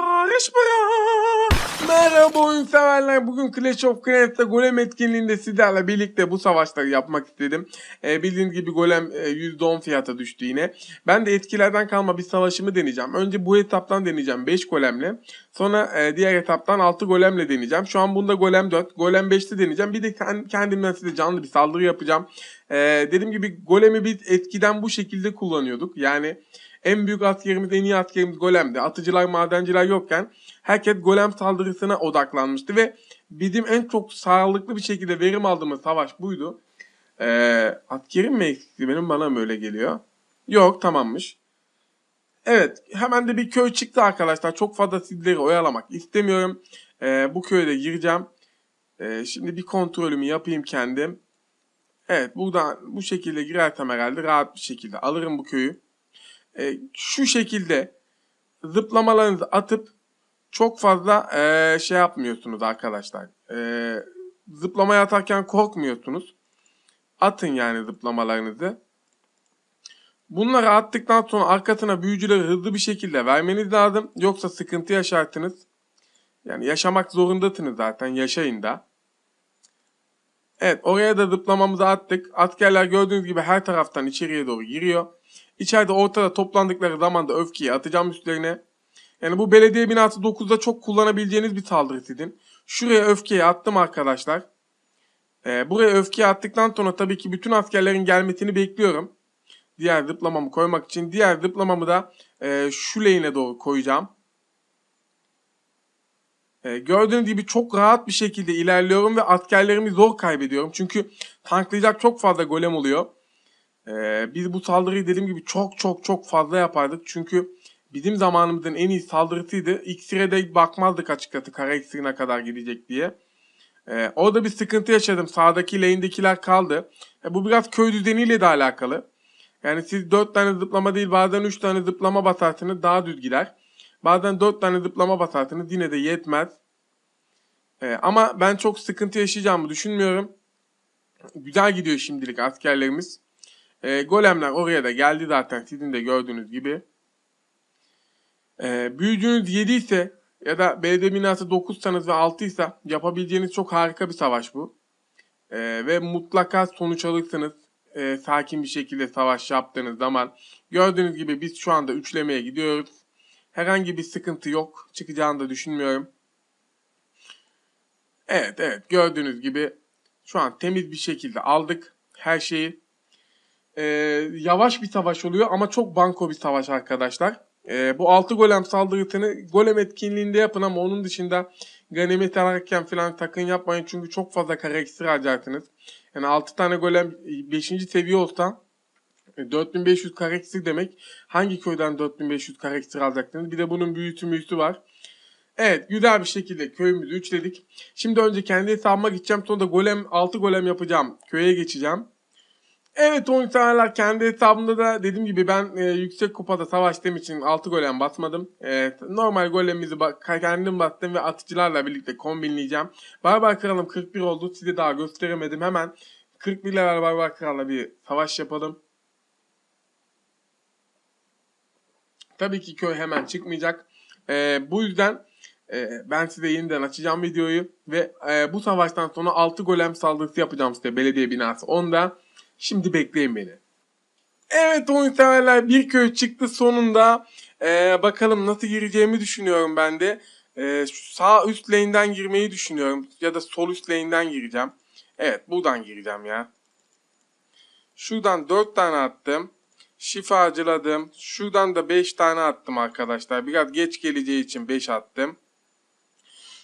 Barış bırak. Merhaba oyun severler. Bugün Clash of Clans'ta golem etkinliğinde sizlerle birlikte bu savaşları yapmak istedim. Ee, bildiğiniz gibi golem e, %10 fiyata düştü yine. Ben de etkilerden kalma bir savaşımı deneyeceğim. Önce bu etaptan deneyeceğim 5 golemle. Sonra e, diğer etaptan 6 golemle deneyeceğim. Şu an bunda golem 4, golem 5'te deneyeceğim. Bir de kend- kendimden size canlı bir saldırı yapacağım. Ee, dediğim gibi golemi bir etkiden bu şekilde kullanıyorduk. Yani en büyük askerimiz, en iyi askerimiz golemdi. Atıcılar, madenciler yokken herkes golem saldırısına odaklanmıştı ve bizim en çok sağlıklı bir şekilde verim aldığımız savaş buydu. Ee, askerim mi eksikti benim bana mı öyle geliyor? Yok tamammış. Evet hemen de bir köy çıktı arkadaşlar. Çok fazla sizleri oyalamak istemiyorum. Ee, bu köye de gireceğim. Ee, şimdi bir kontrolümü yapayım kendim. Evet buradan bu şekilde girersem herhalde rahat bir şekilde alırım bu köyü. Ee, şu şekilde zıplamalarınızı atıp çok fazla eee, şey yapmıyorsunuz arkadaşlar. Eee zıplamaya atarken korkmuyorsunuz. Atın yani zıplamalarınızı. Bunları attıktan sonra arkasına büyücüleri hızlı bir şekilde vermeniz lazım. Yoksa sıkıntı yaşarsınız. Yani yaşamak zorundasınız zaten. Yaşayın da. Evet oraya da zıplamamızı attık. Askerler gördüğünüz gibi her taraftan içeriye doğru giriyor. İçeride ortada toplandıkları zaman da öfkeyi atacağım üstlerine. Yani bu belediye binası 9'da çok kullanabileceğiniz bir saldırı. Şuraya öfkeyi attım arkadaşlar. Ee, buraya öfkeyi attıktan sonra tabii ki bütün askerlerin gelmesini bekliyorum. Diğer zıplamamı koymak için. Diğer zıplamamı da e, şu lane'e doğru koyacağım. Ee, gördüğünüz gibi çok rahat bir şekilde ilerliyorum ve askerlerimi zor kaybediyorum. Çünkü tanklayacak çok fazla golem oluyor. Ee, biz bu saldırıyı dediğim gibi çok çok çok fazla yapardık. Çünkü bizim zamanımızın en iyi saldırısıydı. İksire de bakmazdık açıkçası kara iksirine kadar gidecek diye. Ee, orada bir sıkıntı yaşadım. Sağdaki lane'dekiler kaldı. E, bu biraz köy düzeniyle de alakalı. Yani siz 4 tane zıplama değil bazen 3 tane zıplama basarsınız daha düz gider. Bazen 4 tane zıplama basarsınız yine de yetmez. Ee, ama ben çok sıkıntı yaşayacağımı düşünmüyorum. Güzel gidiyor şimdilik askerlerimiz. Ee, golemler oraya da geldi zaten sizin de gördüğünüz gibi. Ee, büyücünüz 7 ise ya da belediye binası 9 sanız ve 6 ise yapabileceğiniz çok harika bir savaş bu. Ee, ve mutlaka sonuç alırsınız. Ee, sakin bir şekilde savaş yaptığınız zaman. Gördüğünüz gibi biz şu anda üçlemeye gidiyoruz. Herhangi bir sıkıntı yok. Çıkacağını da düşünmüyorum. Evet evet gördüğünüz gibi şu an temiz bir şekilde aldık her şeyi. Ee, yavaş bir savaş oluyor ama çok banko bir savaş arkadaşlar. Ee, bu 6 golem saldırısını golem etkinliğinde yapın ama onun dışında ganimet ararken falan takın yapmayın çünkü çok fazla kare iksir harcarsınız. Yani 6 tane golem 5. seviye olsa e, 4500 kare iksir demek. Hangi köyden 4500 kare iksir alacaksınız? Bir de bunun büyütü müyütü var. Evet güzel bir şekilde köyümüzü üçledik. Şimdi önce kendi hesabıma gideceğim. Sonra da golem 6 golem yapacağım. Köye geçeceğim. Evet oyun severler kendi hesabımda da dediğim gibi ben e, yüksek kupada savaştığım için 6 golem basmadım. E, normal golemimizi ba- kendim bastım ve atıcılarla birlikte kombinleyeceğim. Barbar Kralım 41 oldu. Size daha gösteremedim. Hemen 41 level Barbar Kral'la bir savaş yapalım. Tabii ki köy hemen çıkmayacak. E, bu yüzden e, ben size yeniden açacağım videoyu ve e, bu savaştan sonra 6 golem saldırısı yapacağım size belediye binası. Onda Şimdi bekleyin beni. Evet oyun severler bir köy çıktı sonunda. Ee, bakalım nasıl gireceğimi düşünüyorum ben de. Ee, sağ üst lane'den girmeyi düşünüyorum. Ya da sol üst lane'den gireceğim. Evet buradan gireceğim ya. Şuradan 4 tane attım. Şifacıladım. Şuradan da 5 tane attım arkadaşlar. Biraz geç geleceği için 5 attım.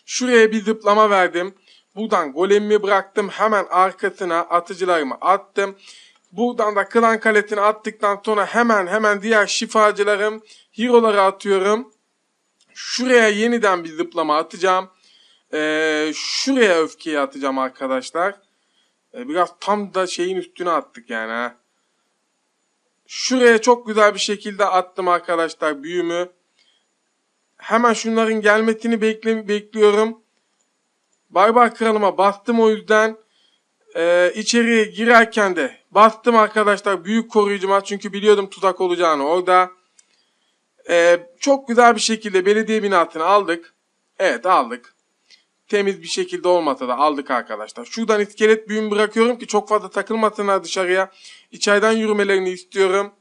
Şuraya bir zıplama verdim. Buradan golemimi bıraktım. Hemen arkasına atıcılarımı attım. Buradan da klan kaletini attıktan sonra hemen hemen diğer şifacılarım, hero'ları atıyorum. Şuraya yeniden bir zıplama atacağım. Ee, şuraya öfkeyi atacağım arkadaşlar. Ee, biraz tam da şeyin üstüne attık yani ha. Şuraya çok güzel bir şekilde attım arkadaşlar büyümü. Hemen şunların gelmesini bekle bekliyorum. Barbar kralıma bastım o yüzden. Ee, içeriye girerken de bastım arkadaşlar büyük koruyucuma çünkü biliyordum tuzak olacağını orada. Ee, çok güzel bir şekilde belediye binasını aldık. Evet aldık. Temiz bir şekilde olmasa da aldık arkadaşlar. Şuradan iskelet büyümü bırakıyorum ki çok fazla takılmasınlar dışarıya. İçeriden yürümelerini istiyorum.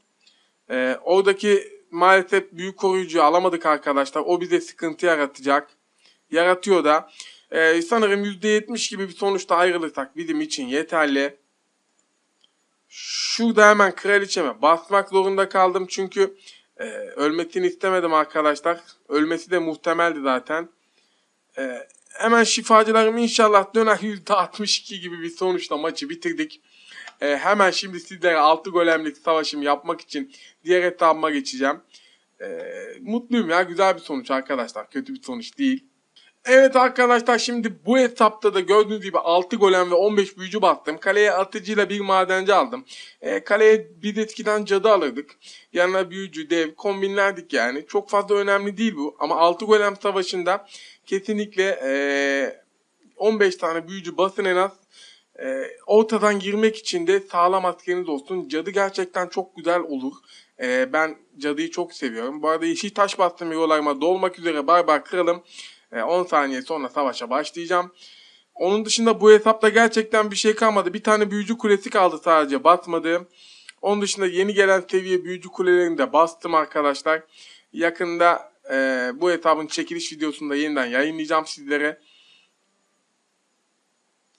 Ee, oradaki maalesef büyük koruyucuyu alamadık arkadaşlar. O bize sıkıntı yaratacak. Yaratıyor da. Ee, sanırım %70 gibi bir sonuçta ayrılırsak bizim için yeterli. Şurada hemen kraliçeme basmak zorunda kaldım çünkü e, ölmesini istemedim arkadaşlar. Ölmesi de muhtemeldi zaten. E, hemen şifacılarım inşallah döner %62 gibi bir sonuçla maçı bitirdik. E, hemen şimdi sizlere 6 golemlik savaşım yapmak için diğer etabıma geçeceğim. E, mutluyum ya güzel bir sonuç arkadaşlar. Kötü bir sonuç değil. Evet arkadaşlar şimdi bu etapta da gördüğünüz gibi 6 golem ve 15 büyücü bastım. Kaleye atıcıyla bir madenci aldım. E, kaleye bir eskiden cadı alırdık. Yanına büyücü, dev kombinlerdik yani. Çok fazla önemli değil bu. Ama 6 golem savaşında kesinlikle e, 15 tane büyücü basın en az. E, ortadan girmek için de sağlam askeriniz olsun. Cadı gerçekten çok güzel olur. E, ben cadıyı çok seviyorum. Bu arada yeşil taş bastım yollarıma dolmak üzere barbar kralım. 10 saniye sonra savaşa başlayacağım. Onun dışında bu hesapta gerçekten bir şey kalmadı. Bir tane büyücü kulesi kaldı sadece basmadığım. Onun dışında yeni gelen seviye büyücü kulelerini de bastım arkadaşlar. Yakında e, bu hesabın çekiliş videosunu da yeniden yayınlayacağım sizlere.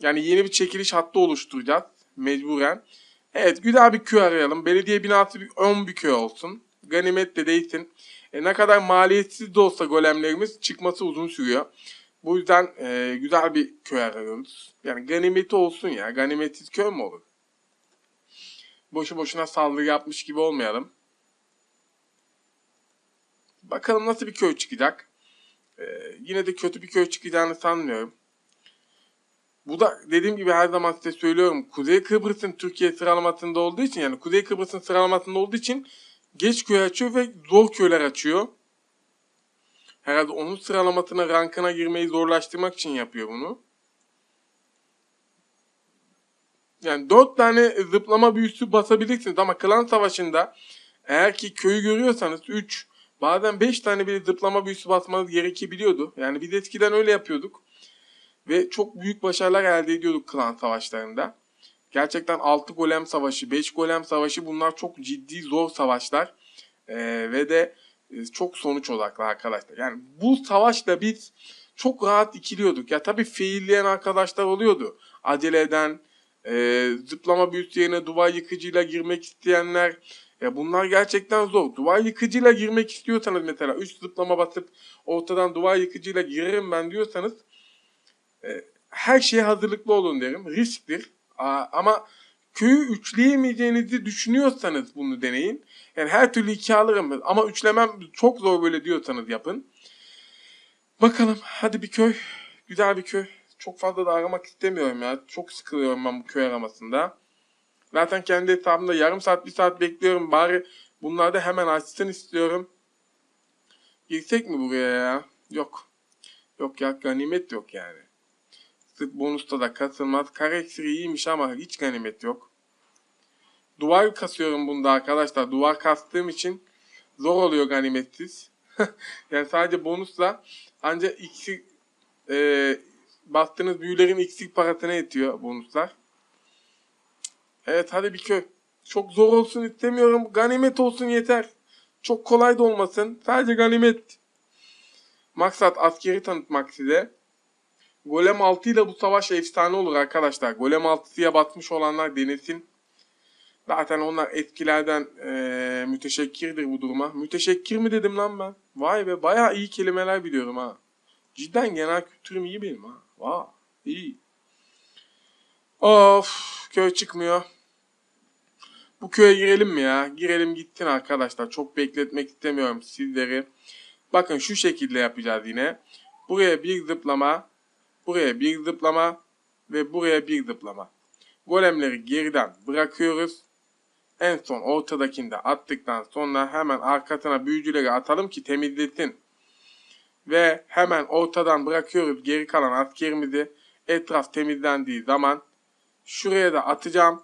Yani yeni bir çekiliş hattı oluşturacağız mecburen. Evet güzel bir köy arayalım. Belediye binası bir 10 bir köy olsun. Ganimet de değilsin. E, ne kadar maliyetsiz de olsa golemlerimiz çıkması uzun sürüyor. Bu yüzden e, güzel bir köy arıyoruz. Yani ganimeti olsun ya. Ganimetsiz köy mü olur? Boşu boşuna saldırı yapmış gibi olmayalım. Bakalım nasıl bir köy çıkacak. E, yine de kötü bir köy çıkacağını sanmıyorum. Bu da dediğim gibi her zaman size söylüyorum. Kuzey Kıbrıs'ın Türkiye sıralamasında olduğu için yani Kuzey Kıbrıs'ın sıralamasında olduğu için geç köy açıyor ve zor köyler açıyor. Herhalde onun sıralamasına, rankına girmeyi zorlaştırmak için yapıyor bunu. Yani 4 tane zıplama büyüsü basabilirsiniz ama klan savaşında eğer ki köyü görüyorsanız 3 bazen 5 tane bile zıplama büyüsü basmanız gerekebiliyordu. Yani biz eskiden öyle yapıyorduk. Ve çok büyük başarılar elde ediyorduk klan savaşlarında. Gerçekten 6 golem savaşı, 5 golem savaşı bunlar çok ciddi zor savaşlar. Ee, ve de e, çok sonuç odaklı arkadaşlar. Yani bu savaşta biz çok rahat ikiliyorduk. Ya tabii fiilleyen arkadaşlar oluyordu. Acele eden, e, zıplama büyüsü yerine duvar yıkıcıyla girmek isteyenler. Ya bunlar gerçekten zor. Duvar yıkıcıyla girmek istiyorsanız mesela 3 zıplama basıp ortadan duvar yıkıcıyla girerim ben diyorsanız e, her şeye hazırlıklı olun derim. Risktir. Ama köyü üçleyemeyeceğinizi düşünüyorsanız bunu deneyin. Yani her türlü iki alırım ama üçlemem çok zor böyle diyorsanız yapın. Bakalım hadi bir köy. Güzel bir köy. Çok fazla da aramak istemiyorum ya. Çok sıkılıyorum ben bu köy aramasında. Zaten kendi hesabımda yarım saat bir saat bekliyorum. Bari bunlarda hemen açsın istiyorum. Girsek mi buraya ya? Yok. Yok ya ganimet yok yani. Sırf bonusta da kasılmaz. Kare eksiri iyiymiş ama hiç ganimet yok. Duvar kasıyorum bunda arkadaşlar. Duvar kastığım için zor oluyor ganimetsiz. yani sadece bonusla ancak iksir e, bastığınız büyülerin iksir parasına yetiyor bonuslar. Evet hadi bir köy. Çok zor olsun istemiyorum. Ganimet olsun yeter. Çok kolay da olmasın. Sadece ganimet. Maksat askeri tanıtmak size. Golem 6 ile bu savaş efsane olur arkadaşlar. Golem 6'ya batmış olanlar denesin. Zaten onlar etkilerden e, müteşekkirdir bu duruma. Müteşekkir mi dedim lan ben? Vay be baya iyi kelimeler biliyorum ha. Cidden genel kültürüm iyi benim ha. Vay iyi. Of köy çıkmıyor. Bu köye girelim mi ya? Girelim gitsin arkadaşlar. Çok bekletmek istemiyorum sizleri. Bakın şu şekilde yapacağız yine. Buraya bir zıplama. Buraya bir zıplama. Ve buraya bir zıplama. Golemleri geriden bırakıyoruz. En son ortadakinde attıktan sonra hemen arkasına büyücüleri atalım ki temizlesin. Ve hemen ortadan bırakıyoruz geri kalan askerimizi. Etraf temizlendiği zaman şuraya da atacağım.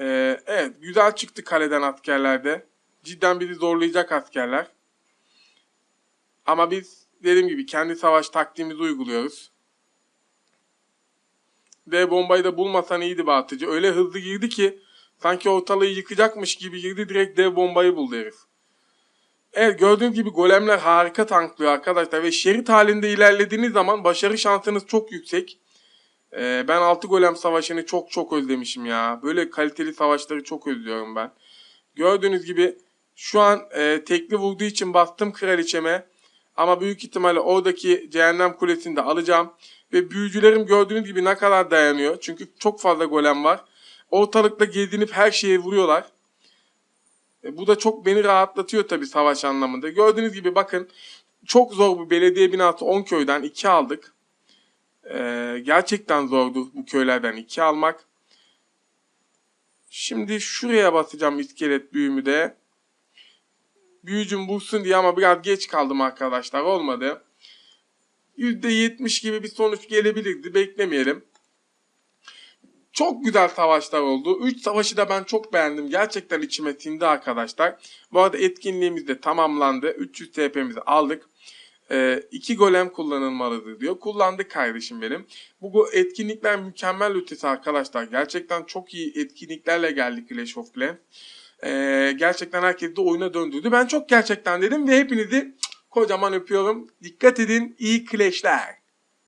Ee, evet güzel çıktı kaleden askerlerde. Cidden bizi zorlayacak askerler. Ama biz dediğim gibi kendi savaş taktiğimizi uyguluyoruz. D bombayı da bulmasan iyiydi be atıcı. Öyle hızlı girdi ki sanki ortalığı yıkacakmış gibi girdi direkt dev bombayı buldu herif. Evet gördüğünüz gibi golemler harika tanklıyor arkadaşlar ve şerit halinde ilerlediğiniz zaman başarı şansınız çok yüksek. Ee, ben 6 golem savaşını çok çok özlemişim ya. Böyle kaliteli savaşları çok özlüyorum ben. Gördüğünüz gibi şu an e, tekli vurduğu için bastım kraliçeme. Ama büyük ihtimalle oradaki cehennem kulesini de alacağım. Ve büyücülerim gördüğünüz gibi ne kadar dayanıyor. Çünkü çok fazla golem var. Ortalıkta gezinip her şeye vuruyorlar. E, bu da çok beni rahatlatıyor tabii savaş anlamında. Gördüğünüz gibi bakın çok zor bu belediye binası 10 köyden 2 aldık. E, gerçekten zordu bu köylerden 2 almak. Şimdi şuraya basacağım iskelet büyümü de. Büyücüm bulsun diye ama biraz geç kaldım arkadaşlar olmadı. %70 gibi bir sonuç gelebilirdi beklemeyelim. Çok güzel savaşlar oldu. 3 savaşı da ben çok beğendim. Gerçekten içime sindi arkadaşlar. Bu arada etkinliğimiz de tamamlandı. 300 TP'mizi aldık. 2 golem kullanılmalıdır diyor. Kullandık kardeşim benim. Bu etkinlikler mükemmel ötesi arkadaşlar. Gerçekten çok iyi etkinliklerle geldik Clash of Clans. Ee, gerçekten herkes de oyuna döndürdü. Ben çok gerçekten dedim ve hepinizi kocaman öpüyorum. Dikkat edin. iyi Clash'ler.